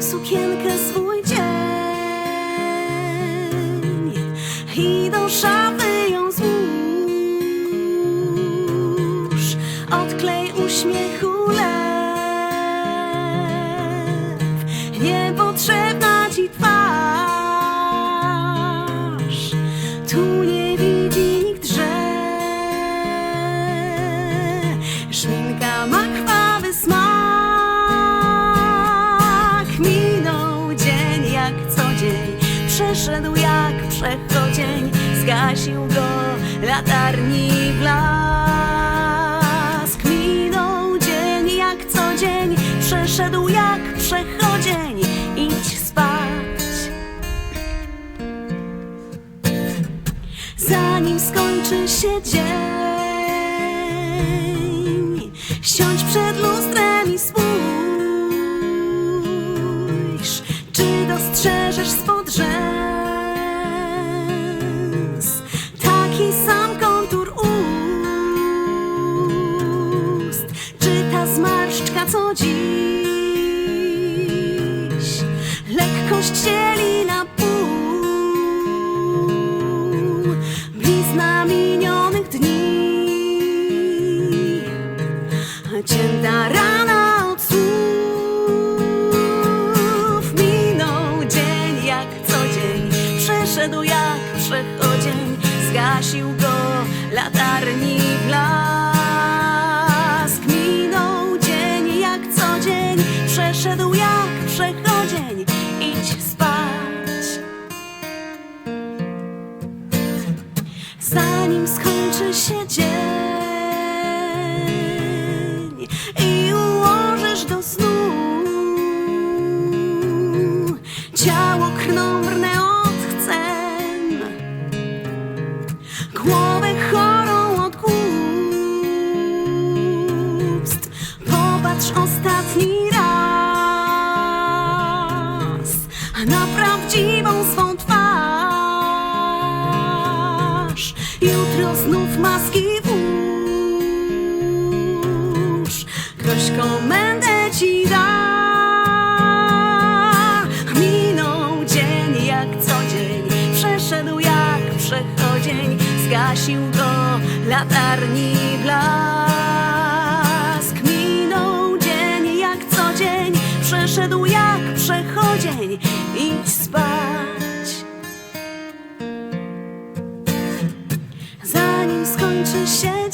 Sukienkę swój dzień I do szafy ją złóż. Odklej uśmiechu lew Niepotrzebna ci twarz. Tu nie widzi nikt, że Przeszedł jak przechodzień Zgasił go latarni blask. Minął dzień jak co dzień Przeszedł jak przechodzień. Idź spać. Zanim skończy się dzień Siądź przed lustrem i spójrz Blizna minionych dni. Cięta rana od słów. Minął dzień jak co dzień. Przeszedł jak przechodzień. Zgasił go latarni zanim skończy się dzień i ułożysz do snu ciało krnąbrne odchcem, głowę chorą od głupstw. Popatrz ostatni raz na prawdziwą przechodzień, zgasił go latarni blask. Minął dzień jak co dzień, przeszedł jak przechodzień, idź spać. Zanim skończy się